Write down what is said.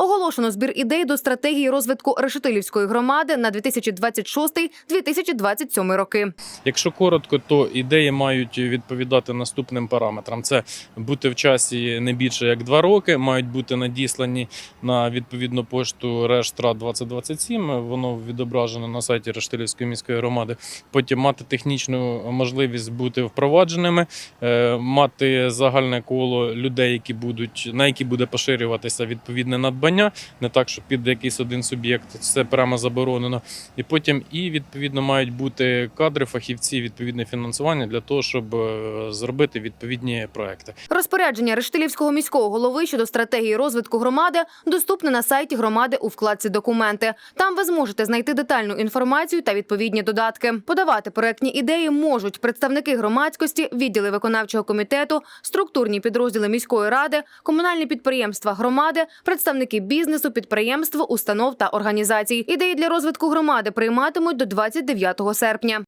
Оголошено збір ідей до стратегії розвитку Решетилівської громади на 2026-2027 роки. Якщо коротко, то ідеї мають відповідати наступним параметрам: це бути в часі не більше як два роки, мають бути надіслані на відповідну пошту Рештра 2027. Воно відображено на сайті Рештилівської міської громади. Потім мати технічну можливість бути впровадженими, е, мати загальне коло людей, які будуть на які буде поширюватися відповідне надбання, не так, що під якийсь один суб'єкт це прямо заборонено. І потім і відповідно мають бути кадри, фахівці, відповідне фінансування для того, щоб е, зробити відповідні проекти. Розпорядження Рештилівського міського голови щодо стратегії розвитку громади доступне на сайті громади у вкладці Документи. Там ви зможете знайти детальну інформацію та відповідні додатки. Подавати проектні ідеї можуть представники громадськості, відділи виконавчого комітету, структурні підрозділи міської ради, комунальні підприємства громади, представники бізнесу, підприємств, установ та організацій. Ідеї для розвитку громади прийматимуть до 29 серпня.